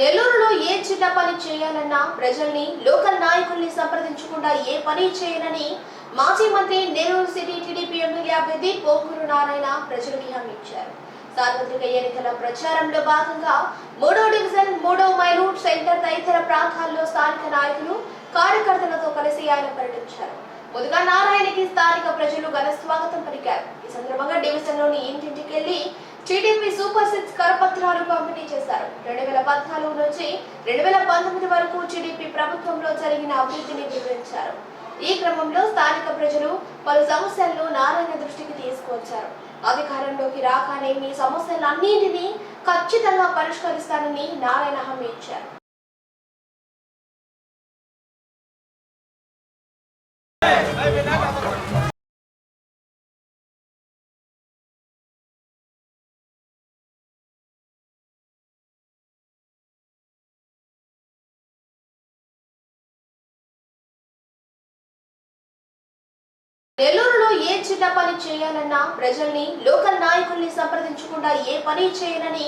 నెల్లూరులో ఏ చిన్న పని చేయాలన్నా ప్రజల్ని లోకల్ నాయకుల్ని సంప్రదించకుండా ఏ పని చేయనని మాజీ మంత్రి నెల్లూరు సిటీ టీడీపీ ఎమ్మెల్యే అభ్యర్థి పోకూరు నారాయణ ప్రజలకు హామీ ఇచ్చారు. సార్వత్రిక ఎన్నికల ప్రచారంలో భాగంగా మూడో డివిజన్ మూడో మైలు సెంటర్ తదితర ప్రాంతాల్లో స్థానిక నాయకులు కార్యకర్తలతో కలిసి ఆయన పర్యటించారు. ముందుగా నారాయణకి స్థానిక ప్రజలు ఘన స్వాగతం పలికారు. ఈ సందర్భంగా డివిజన్లోని ఇంటింటికి వెళ్ళి టీడీపీ సూపర్ సిక్స్ కరపత్రాలు పంపిణీ చేశారు. రెండు వేల పద్నాలుగు నుంచి రెండు వేల పంతొమ్మిది వరకు టీడీపీ ప్రభుత్వంలో జరిగిన అభివృద్ధిని వివరించారు. ఈ క్రమంలో స్థానిక ప్రజలు పలు సమస్యలను నారాయణ దృష్టికి తీసుకువచ్చారు. అధికారంలోకి రాగానే మీ సమస్యలన్నింటినీ ఖచ్చితంగా పరిష్కరిస్తానని నారాయణ హామీ ఇచ్చారు. నెల్లూరులో ఏ చిన్న పని చేయాలన్నా ప్రజల్ని లోకల్ నాయకుల్ని సంప్రదించకుండా ఏ పని చేయనని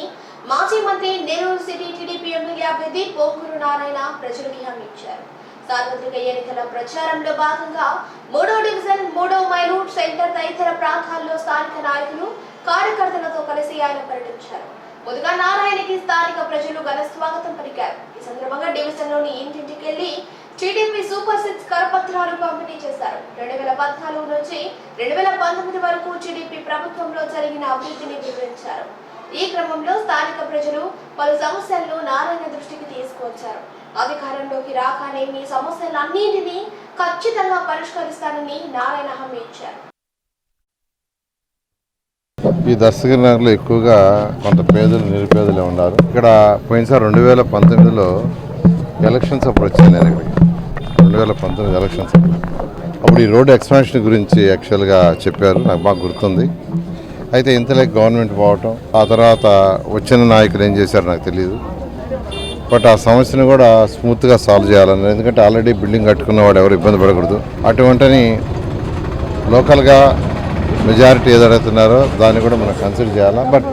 మాజీ మంత్రి నెల్లూరు సిటీ టీడీపీ ఎమ్మెల్యే అభ్యర్థి పోకూరు నారాయణ ప్రజలకి హామీ ఇచ్చారు. సార్వత్రిక ఎన్నికల ప్రచారంలో భాగంగా మూడో డివిజన్ మూడో మైలు సెంటర్ తదితర ప్రాంతాల్లో స్థానిక నాయకులు కార్యకర్తలతో కలిసి ఆయన పర్యటించారు. ముందుగా నారాయణకి స్థానిక ప్రజలు ఘన స్వాగతం పలికారు. ఈ సందర్భంగా డివిజన్లోని ఇంటింటికి వెళ్ళి టీడీపీ సూపర్ సిక్స్ కరపత్రాలు పంపిణీ చేశారు. రెండు వేల పద్నాలుగు నుంచి రెండు వేల పంతొమ్మిది వరకు టీడీపీ ప్రభుత్వంలో జరిగిన అభివృద్ధిని వివరించారు. ఈ క్రమంలో స్థానిక ప్రజలు పలు సమస్యలను నారాయణ దృష్టికి తీసుకువచ్చారు. అధికారంలోకి రాగానే మీ సమస్యలన్నింటినీ ఖచ్చితంగా పరిష్కరిస్తానని నారాయణ హామీ ఇచ్చారు. ఈ దర్శక నగర్లో ఎక్కువగా కొంత పేదలు నిరుపేదలే ఉన్నారు. ఇక్కడ పోయినసారి రెండు వేల పంతొమ్మిదిలో ఎలక్షన్స్ అప్పుడు వచ్చాను నేను ఇక్కడికి రెండు వేల పంతొమ్మిది ఎలక్షన్స్ అప్పుడు ఈ రోడ్డు ఎక్స్పాన్షన్ గురించి యాక్చువల్గా చెప్పారు నాకు బాగా గుర్తుంది. అయితే ఇంతలే గవర్నమెంట్ పోవటం ఆ తర్వాత వచ్చిన నాయకులు ఏం చేశారో నాకు తెలియదు బట్ ఆ సమస్యను కూడా స్మూత్గా సాల్వ్ చేయాలన్నారు. ఎందుకంటే ఆల్రెడీ బిల్డింగ్ కట్టుకున్న వాడు ఎవరు ఇబ్బంది పడకూడదు. అటువంటిని లోకల్గా మెజారిటీ ఏది అడుగుతున్నారో దాన్ని కూడా మనం కన్సిడర్ చేయాలా? బట్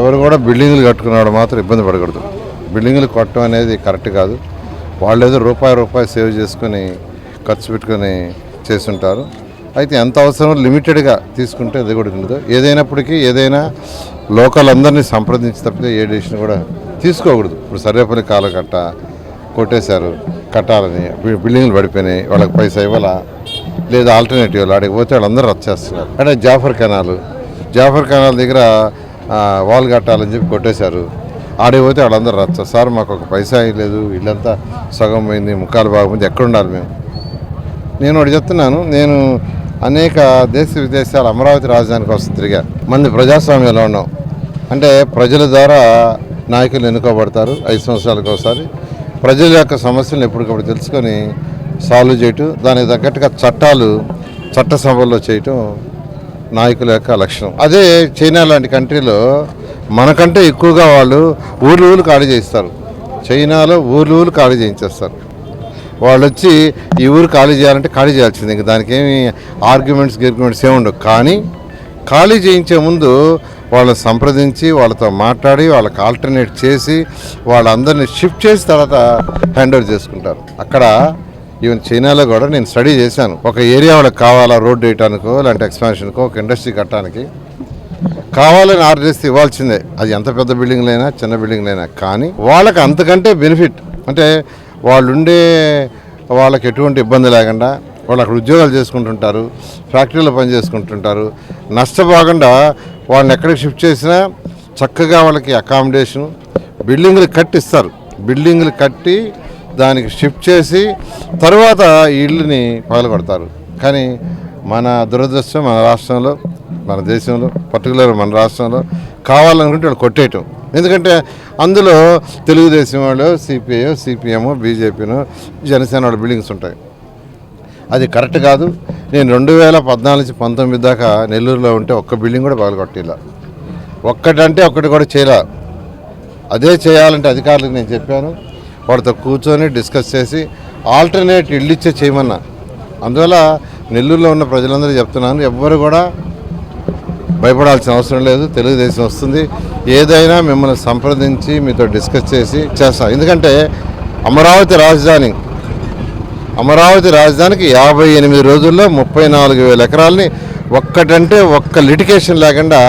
ఎవరు కూడా బిల్డింగ్లు కట్టుకున్నవాడు మాత్రం ఇబ్బంది పడకూడదు. బిల్డింగ్లు కొట్టడం అనేది కరెక్ట్ కాదు. వాళ్ళు ఏదో రూపాయి రూపాయి సేవ్ చేసుకొని ఖర్చు పెట్టుకొని చేస్తుంటారు. అయితే ఎంత అవసరం లిమిటెడ్గా తీసుకుంటే అది కూడా ఉండదు. ఏదైనప్పటికీ ఏదైనా లోకల్ అందరినీ సంప్రదించి తప్పితే ఏ డెసిషన్ కూడా తీసుకోకూడదు. ఇప్పుడు సర్వేపల్లి కాలకట్ట కొట్టేశారు. కట్టాలని బిల్డింగ్లు పడిపోయినాయి వాళ్ళకి పైసా ఇవ్వాలా? లేదా ఆల్టర్నేటివ్ ఆడికి పోతే వాళ్ళందరూ రచ్చేస్తున్నారు అంటే జాఫర్ కెనాల్ జాఫర్ కెనాల్ దగ్గర వాల్ కట్టాలని చెప్పి కొట్టేశారు. ఆడే పోతే వాళ్ళందరూ రచ్చ. సార్ మాకు ఒక పైసా లేదు ఇల్లంతా సగం పోయింది. ముఖాలు బాగుంది ఎక్కడుండాలి మేము? నేను ఒకటి చెప్తున్నాను. నేను అనేక దేశ విదేశాలు అమరావతి రాజధాని కోసం తిరిగా. మంది ప్రజాస్వామ్యంలో ఉన్నాం. అంటే ప్రజల ద్వారా నాయకులు ఎన్నుకోబడతారు. ఐదు సంవత్సరాలకు ఒకసారి. ప్రజల యొక్క సమస్యలను ఎప్పటికప్పుడు తెలుసుకొని సాల్వ్ చేయటం దానికి తగ్గట్టుగా చట్టాలు చట్టసభల్లో చేయటం నాయకుల యొక్క లక్షణం. అదే చైనా లాంటి కంట్రీలో మనకంటే ఎక్కువగా వాళ్ళు ఊర్లు ఊళ్ళు ఖాళీ చేయిస్తారు. చైనాలో ఊర్లు ఊళ్ళు ఖాళీ చేయించేస్తారు. వాళ్ళు వచ్చి ఈ ఊరు ఖాళీ చేయాలంటే ఖాళీ చేయాల్సింది. ఇంకా దానికి ఏమి ఆర్గ్యుమెంట్స్ గిర్గ్యుమెంట్స్ ఏమి ఉండవు. కానీ ఖాళీ చేయించే ముందు వాళ్ళని సంప్రదించి వాళ్ళతో మాట్లాడి వాళ్ళకి ఆల్టర్నేట్ చేసి వాళ్ళందరినీ షిఫ్ట్ చేసి తర్వాత హ్యాండ్ ఓవర్ చేసుకుంటారు. అక్కడ ఈవెన్ చైనాలో కూడా నేను స్టడీ చేశాను. ఒక ఏరియా వాళ్ళకి కావాలా రోడ్ వేయటానికో లేదంటే ఎక్స్పాన్షన్కో ఒక ఇండస్ట్రీ కట్టడానికి. కావాలని ఆర్డర్ చేస్తే ఇవ్వాల్సిందే. అది ఎంత పెద్ద బిల్డింగ్లైనా చిన్న బిల్డింగ్లైనా కానీ వాళ్ళకి అంతకంటే బెనిఫిట్. అంటే వాళ్ళు ఉండే వాళ్ళకి ఎటువంటి ఇబ్బంది లేకుండా వాళ్ళు అక్కడ ఉద్యోగాలు చేసుకుంటుంటారు ఫ్యాక్టరీలో పని చేసుకుంటుంటారు. నష్టపోకుండా వాళ్ళని ఎక్కడికి షిఫ్ట్ చేసినా చక్కగా వాళ్ళకి అకామిడేషన్ బిల్డింగ్లు కట్టిస్తారు. బిల్డింగ్లు కట్టి దానికి షిఫ్ట్ చేసి తర్వాత ఈ ఇల్లుని పగలగొడతారు. కానీ మన దురదృష్టం మన రాష్ట్రంలో మన దేశంలో పర్టికులర్ మన రాష్ట్రంలో కావాలనుకుంటే వాళ్ళు కొట్టేయటం. ఎందుకంటే అందులో తెలుగుదేశం వాళ్ళు సిపిఐ సిపిఎం బీజేపీను జనసేన వాళ్ళ బిల్డింగ్స్ ఉంటాయి. అది కరెక్ట్ కాదు. నేను రెండు వేల పద్నాలుగు పంతొమ్మిది దాకా నెల్లూరులో ఉంటే ఒక్క బిల్డింగ్ కూడా పగలగొట్టిలా. ఒక్కటంటే ఒక్కటి కూడా చేయలే. అదే చేయాలంటే అధికారులకు నేను చెప్పాను. వాడితో కూర్చొని డిస్కస్ చేసి ఆల్టర్నేట్ ఇల్లు ఇచ్చే చేయమన్నా. అందువల్ల నెల్లూరులో ఉన్న ప్రజలందరూ చెప్తున్నాను ఎవ్వరు కూడా భయపడాల్సిన అవసరం లేదు తెలుగుదేశం వస్తుంది. ఏదైనా మిమ్మల్ని సంప్రదించి మీతో డిస్కస్ చేసి చేస్తాం. ఎందుకంటే అమరావతి రాజధాని అమరావతి రాజధానికి యాభై ఎనిమిది రోజుల్లో ముప్పై నాలుగు వేల ఎకరాలని ఒక్కటంటే ఒక్క లిటికేషన్ లేకుండా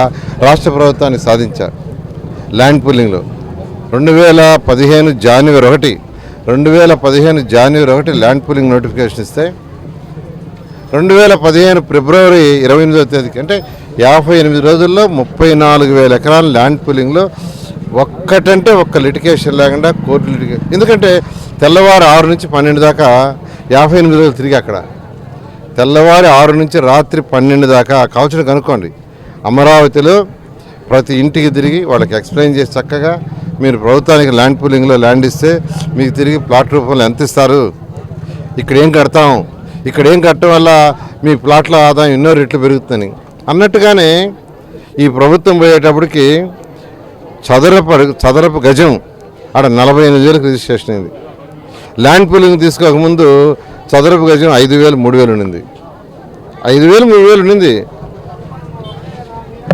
రాష్ట్ర ప్రభుత్వాన్ని సాధించారు. ల్యాండ్ పూలింగ్లో రెండు వేల పదిహేను జాన్వరి ఒకటి రెండు వేల పదిహేను జాన్వరి ఒకటి ల్యాండ్ పూలింగ్ నోటిఫికేషన్ ఇస్తే రెండు వేల పదిహేను ఫిబ్రవరి ఇరవై ఎనిమిదవ తేదీకి అంటే యాభై ఎనిమిది రోజుల్లో ముప్పై నాలుగు వేల ఎకరాల ల్యాండ్ పూలింగ్లో ఒక్కటంటే ఒక్క లిటికేషన్ లేకుండా కోర్టు లిటికేషన్ ఎందుకంటే తెల్లవారు ఆరు నుంచి పన్నెండు దాకా యాభై ఎనిమిది రోజులు తిరిగి అక్కడ. తెల్లవారి ఆరు నుంచి రాత్రి పన్నెండు దాకా కావచ్చు కనుక్కోండి. అమరావతిలో ప్రతి ఇంటికి తిరిగి వాళ్ళకి ఎక్స్ప్లెయిన్ చేసి చక్కగా మీరు ప్రభుత్వానికి ల్యాండ్ పూలింగ్లో ల్యాండ్ ఇస్తే మీకు తిరిగి ప్లాట్ రూపంలో ఎంత ఇస్తారు? ఇక్కడ ఏం కడతాం? ఇక్కడ ఏం కట్టడం వల్ల మీ ప్లాట్ల ఆదాయం ఎన్నో రెట్లు పెరుగుతుందని అన్నట్టుగానే ఈ ప్రభుత్వం పోయేటప్పటికి చదరపు చదరపు గజం ఆడ నలభై ఎనిమిది వేలకు రిజిస్ట్రేషన్ అయింది. ల్యాండ్ పూలింగ్ తీసుకోకముందు చదరపు గజం ఐదు వేలు మూడు వేలు ఉండింది. ఐదు వేలు మూడు వేలు ఉండింది.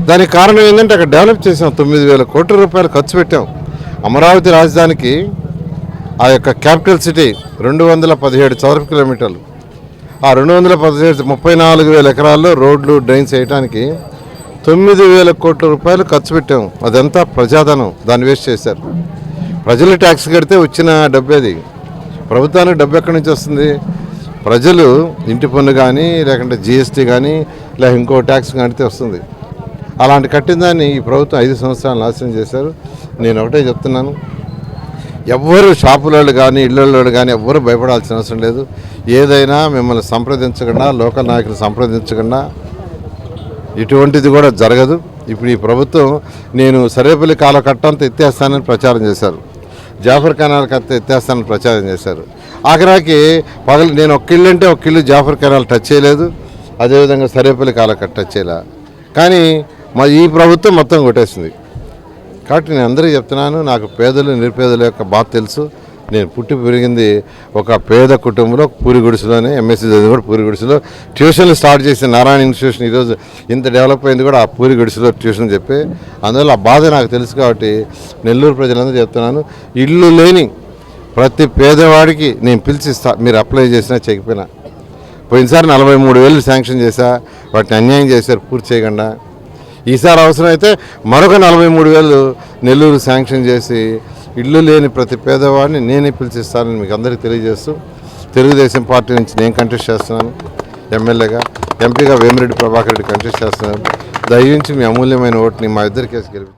దానికి కారణం ఏంటంటే అక్కడ డెవలప్ చేసాం తొమ్మిది వేల కోట్ల రూపాయలు ఖర్చు పెట్టాం. అమరావతి రాజధానికి ఆ యొక్క క్యాపిటల్ సిటీ రెండు వందల పదిహేడు చదరపు కిలోమీటర్లు. ఆ రెండు వందల పదిహేడు ముప్పై నాలుగు వేల ఎకరాల్లో రోడ్లు డ్రైన్స్ వేయడానికి తొమ్మిది వేల కోట్ల రూపాయలు ఖర్చు పెట్టాం. అదంతా ప్రజాధనం. దాన్ని వేస్ట్ చేశారు. ప్రజలు ట్యాక్స్ కడితే వచ్చిన డబ్బు అది. ప్రభుత్వానికి డబ్బు ఎక్కడి నుంచి వస్తుంది? ప్రజలు ఇంటి పన్ను కానీ లేకుంటే జిఎస్టీ కానీ లేక ఇంకో ట్యాక్స్ కడితే వస్తుంది. అలాంటి కట్టిన దాన్ని ఈ ప్రభుత్వం ఐదు సంవత్సరాలు నాశనం చేశారు. నేను ఒకటే చెప్తున్నాను. ఎవ్వరు షాపులలో కానీ ఇళ్ళల్లో కానీ ఎవ్వరు భయపడాల్సిన అవసరం లేదు. ఏదైనా మిమ్మల్ని సంప్రదించకుండా లోకల్ నాయకులు సంప్రదించకుండా ఇటువంటిది కూడా జరగదు. ఇప్పుడు ఈ ప్రభుత్వం నేను సరేపల్లి కాలకట్టంతా ఎత్తేస్తానని ప్రచారం చేశారు. జాఫర్ కెనాల్ కట్ట ఎత్తేస్తానని ప్రచారం చేశారు. ఆఖరాకి పగలు నేను ఒక ఇల్లు అంటే ఒక ఇల్లు జాఫర్ కెనాల్ టచ్ చేయలేదు. అదేవిధంగా సరేపల్లి కాలకట్ట టచ్ చేయలే. కానీ మా ఈ ప్రభుత్వం మొత్తం కొట్టేసింది. కాబట్టి నేను అందరికీ చెప్తున్నాను నాకు పేదలు నిరుపేదల యొక్క బాధ తెలుసు. నేను పుట్టి పెరిగింది ఒక పేద కుటుంబంలో పూరి గుడిసెలోనే ఎంఎస్సీ చదివి కూడా పూరి గుడిసెలో. ట్యూషన్లు స్టార్ట్ చేసిన నారాయణ ఇన్స్టిట్యూషన్ ఈరోజు ఇంత డెవలప్ అయింది కూడా ఆ పూరి గుడిసెలో ట్యూషన్ చెప్పి. అందువల్ల ఆ బాధ నాకు తెలుసు కాబట్టి నెల్లూరు ప్రజలందరూ చెప్తున్నాను ఇల్లు లేని ప్రతి పేదవాడికి నేను పిలిచిస్తా మీరు అప్లై చేసినా చెక్కిపోయినా పోయినసారి నలభై మూడు వేలు శాంక్షన్ చేశా వాటిని అన్యాయం చేశారు పూర్తి చేయకుండా. ఈసారి అవసరమైతే మరొక నలభై మూడు వేలు నెల్లూరు శాంక్షన్ చేసి ఇల్లు లేని ప్రతి పేదవాడిని నేనే పిలిచిస్తానని మీకు అందరికీ తెలియజేస్తూ తెలుగుదేశం పార్టీ నుంచి నేను కంటెస్ట్ చేస్తున్నాను. ఎమ్మెల్యేగా ఎంపీగా వేమిరెడ్డి ప్రభాకర్ రెడ్డి కంటెస్ట్ చేస్తున్నాను. దయించి మీ అమూల్యమైన ఓటుని మా ఇద్దరి కేసు గెలిపి